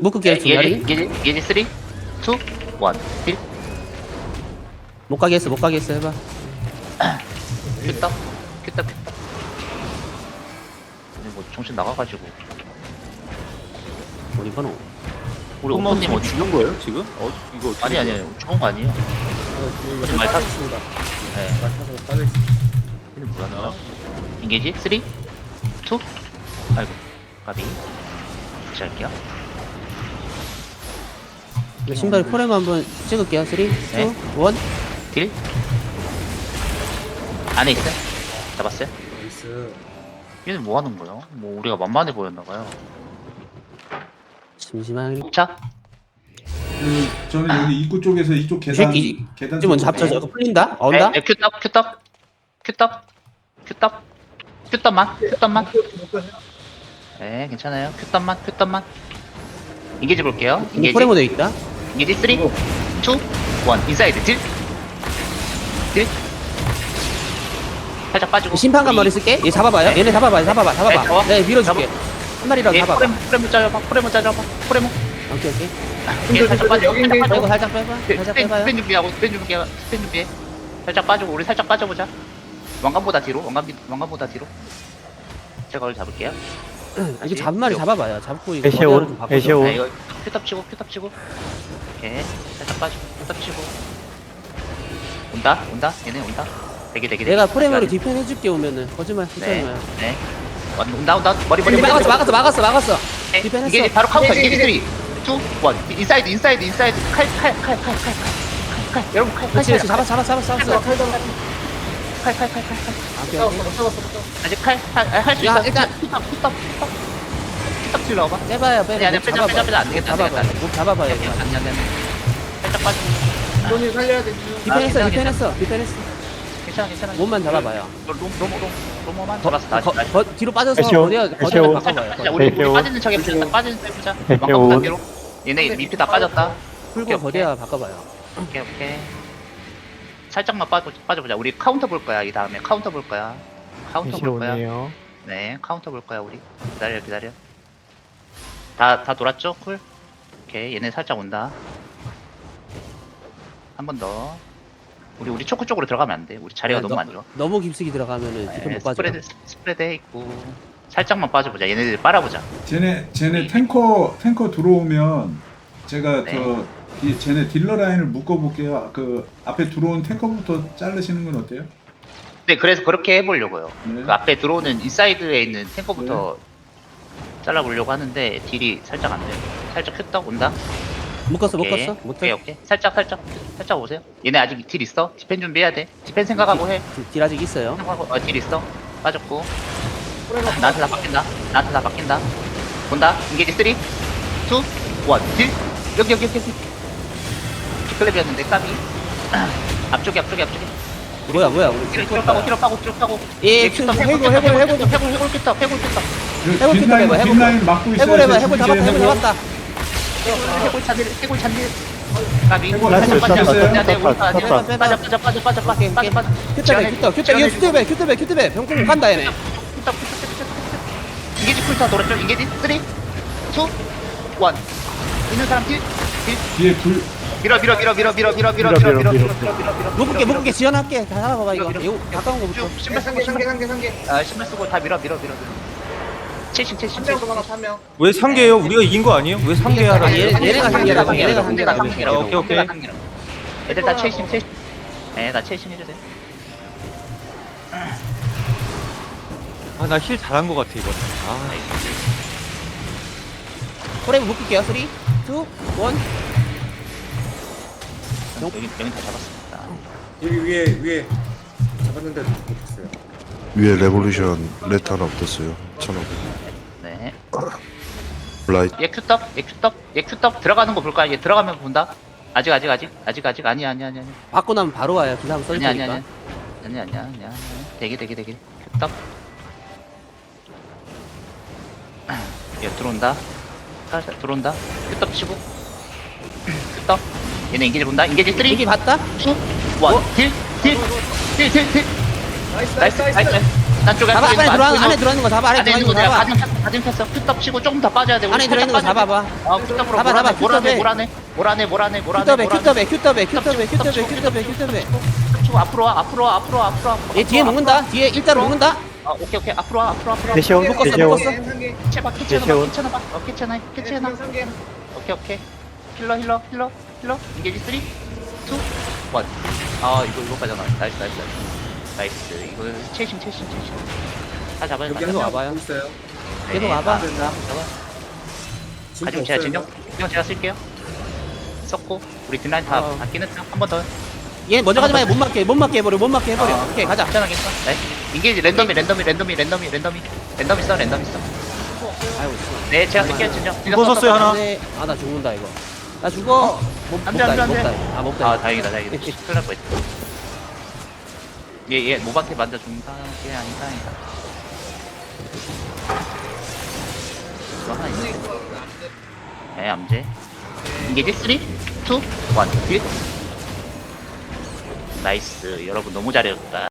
묶을게요 두 마리. 예지 예지 3 2 1 1못 가게 했어 못 가게 했어 해봐. 큐떡 큐떡 큐떡. 뭐 정신 나가가지고. 우리 번호 우리 엄마 오빠님 지금 어디? 죽는 거예요 지금? 어 이거 어떻게 아니 아니? 아니 죽은 거 아니에요. 지금 말 탔- 빠졌습니다. 네. 말 타서 빠져있습니다. 이름 뭐라 인게지? 3 2 아이고 까비. 다시 할게요 이거 신발 포레모 한번 찍을게요. 3 2 1 네. 딜? 안에 있어요? 잡았어요? 나이스. 얘는 뭐 하는 거야? 뭐 우리가 만만해 보였나봐요. 심심하게 자. 그 저는 여기 입구 쪽에서 이쪽 계단 새끼, 계단 좀 먼저 쪽으로 잡자 저거 풀린다? 어, 온다? 네, 네, 큐떡 큐떡 큐떡 큐떡 큐떡만 큐떡만. 네 괜찮아요. 큐떡만 큐떡만. 인게지 볼게요. 인게지. 포레모 돼 있다 인게지 3 2 1 인사이드 딜. 딜. 살짝 빠지고. 심판관 머리 쓸게. 얘 잡아봐요. 얘네 잡아봐요 잡아봐 네, 잡아. 잡아봐 내가 밀어줄게. 한 마리라도 예, 잡아 봐. 프레모 프레모 짜줘봐. 프레모 짜줘봐. 프레모. 오케이 오케이. 예, 살짝 빠져 여기 살짝. 빠져 빼고. 살짝 빼봐. 네, 살짝 빼봐요. 스펜 준비하고 스펜 준비해. 스펜 준비해. 살짝 빠지고 우리 살짝 빠져보자. 왕관보다 뒤로 왕관 왕관보다 뒤로. 제가 오늘 잡을게요. 아, 이거 잡은 마리 잡아봐요. 잡고 이거 좀. 네, 이거 큐탑 치고 큐탑 치고 오케이 살짝 빠지고 큐탑 치고 온다 온다 얘네 온다 대기 대기 내가 대기. 디펜 해줄게 오면은 거짓말 네 마요 네 왔- 온다 온다 머리 머리 머리 막았어 막았어 막았어 막았어 네, 디펜 이게 했어 바로 카운터 이게, 이게 이게, 3 2 1 인사이드 인사이드 인사이드 칼칼칼칼칼 칼칼 여러분 칼칼 그렇지 그렇지 잡았어 잡았어 잡았어 잡았어 칼칼칼칼칼 오케이 오케이. 아직 칼 할수 야, 있어 일단- 푸탑 푸탑 푸탑 푸탑 딜러 와봐. 빼봐요 빼봐. 아니, 아니, 빼자, 빼자, 빼자. 안 되겠다, 안 되겠다. 목 잡아봐요 안돼 이거. 안돼 살짝 빠져 돈이 살려야 되지. 디펜 했어 괜찮아, 디펜 했어 디펜 했어 괜찮아 괜찮아. 몸만 잡아봐요. 롬롬롬 롬만 거, 잡았어 다시 거, 다시. 거, 뒤로 빠져서 에시온, 거리가 에시온. 거리를 살짝 바꿔봐요 우리. 빠지는 척 해보자. 딱 빠지는 척 해보자. 에시온. 왕관 반대로. 얘네 밑에 다 빠졌다. 풀고 오케이, 거리가 바꿔봐요. 오케이 오케이. 살짝만 빠져 빠져보자. 우리 카운터 볼 거야 이 다음에. 카운터 볼 거야. 카운터 볼 거야. 네 카운터 볼 거야 우리. 기다려 기다려 다 다 돌았죠? 쿨? 오케이 얘네 살짝 온다. 한 번 더. 우리 우리 초코 쪽으로 들어가면 안 돼. 우리 자리가 네, 너무 너- 안 좋아. 너무 깊숙이 들어가면은 디펜 네, 못 빠져 스프레드 스프레드 해 있고. 살짝만 빠져보자. 얘네들 빨아보자. 쟤네 쟤네 탱커 탱커 들어오면 제가 네. 저 이- 쟤네 딜러 라인을 묶어 볼게요. 그 앞에 들어온 탱커부터 자르시는 건 어때요? 네 그래서 그렇게 해보려고요. 네. 그 앞에 들어오는 인사이드에 있는 탱커부터 잘라보려고 하는데 딜이 살짝 안 돼요. 살짝 큐떡 온다? 묶었어 오케이. 묶었어 오케이 못해 오케이. 살짝 살짝 살짝 오세요. 얘네 아직 딜 있어? 디펜 준비해야 돼. 디펜 생각하고 해. 딜 아직 있어요. 생각하고 어, 딜 있어. 빠졌고. 나한테 다 바뀐다. 나한테 다 바뀐다. 본다. 인게지 3 2 1 딜! 여기 여기 여기 여기. 클랩이었는데 까비. 앞쪽에 앞쪽에 앞쪽에. 뭐야 뭐야 우리 힐 힐업 하고 힐업 하고 힐업 하고. 예, 큐터, 해골, 해골, 해골, 해골, 해골, 해골, 해골 큐터 해골 큐터 해볼 fit 뒷라인 해봐, 해볼 뒷라인 막고 있어요. 해볼 해봐 뒤에 잡았다 해볼 해볼. 잡았다 해골 찬딜 해골 찬딜 까비 해골 해골 빠져 빠져 빠져 빠져 빠져 빠져 빠져 오케이, 빠져 빠져 큐트배 큐트 큐트 이거 큐트배 큐트배 큐트배 병풍 간다 얘네 쿨탑 쿨탑 쿨탑 쿨탑 인게지 쿨탑 돌았죠 인게지 3 2 1 있는 사람 딜? 딜? 뒤에 불 밀어 밀어 밀어 밀어 밀어 밀어 밀어 밀어 밀어, 밀어 밀어, 묶을게 묶을게 지원할게 다 잡아봐 이거. 이거 가까운 거부터 쭉 신발 신발 상계, 상계, 상계. 아 신발 쓰고 다 밀어 밀어 밀어 밀어 채싱 채싱 한 채싱 명 도망가, 한 명. 왜 상계예요? 우리가 이긴 거 아니에요? 왜 상계하라? 아, 얘- 얘네가 상계라고, 얘네가 상계라고. 오케이, 오케이. 애들 다 채싱 채싱 네다 채싱 해주세요 아, 나 힐 잘한 거 같아 이번에. 아, 포레모 묶을게요 3 2 1 여기 여기 다 잡았습니다 여기 위에, 위에. 잡았는데 못했어요. 위에 레볼루션 하나 없었어요. 천하고 네. 라이트. 얘 큐떡? 얘 큐떡? 얘 큐떡 들어가는 거 볼까? 얘 들어가면 본다? 아직 아직 아직? 아직 아직? 아니 아니 아니 아니. 받고 나면 바로 와요. 기사 한번 써줄 아니 아니 아니 테니까 아니 아니 아니 아니. 대기 대기 대기. 큐떡. 얘 들어온다. 살살 들어온다. 큐떡 치고. 큐떡. 얘네 인게지 본다. 인게지 3 2 1 이게 봤다? 딜딜 딜 딜딜딜 나이스, 나이스 나이스 난 쪽에 잡아 안에 안 들어와. 보이는 안에 들어있는 거 잡아 안에 안에 있는 들어있는 거거 내가 잡아. 가진 폈어 가진 폈어 큐떡 치고 조금 더 빠져야 돼. 우리 안에 들어있는 거 살짝 빠져야 돼. 잡아봐. 어 큐떡으로 잡아, 잡아, 몰아내 몰아내 큐떡에. 몰아내. 몰아내 몰아내 몰아내 큐터베 몰아내. 큐터베 큐터베 큐터베 큐터베 큐터베 큐터베 치고 앞으로 와 앞으로 와 앞으로 와 앞으로 와. 얘 뒤에 먹는다? 뒤에 일자로 먹는다? 아 오케이 오케이. 앞으로 와 앞으로 와 앞으로 와. 대시온 묶었어, 대시온 묶었어. 캐쳐봐 캐쳐봐 대시온. 캐쳐봐. 어 캐쳐나. 캐쳐나 오케이 오케이. 힐러 힐러 힐러 힐러. 인게지 3 2 1아 이거 이거 빠져나. 나이스 나이스 나이스 나이스. 이거 채심 채심 채심 다 잡아야 돼 여기 계속 와봐요. 있어요. 계속 와봐. 가지고 제가 진정? 진정 제가 쓸게요. 썼고 우리 뒷라인 다 어. 바뀌는 한번 더. 얘 먼저 가지 마요 못 맞게 못 맞게 해버려 못 맞게 해버려. 아, 오케이 가자. 괜찮아 괜찮아 네 인게이지 랜덤이 랜덤이 랜덤이 랜덤이 랜덤이. 랜덤 있어 랜덤 있어 아이고 네 제가 쓸게요 진정. 이거 썼어요, 하나. 아나 죽는다 이거. 나 죽어. 못, 안 돼, 안 돼, 안 돼. 아아 다행이다 다행이다. 큰일 날 뻔했다 얘 얘 모방테 만져준다 게 아니다 이거 하나 있네 네 암제? 인게이지 3 2 1 딜. 나이스. 여러분 너무 잘해줬다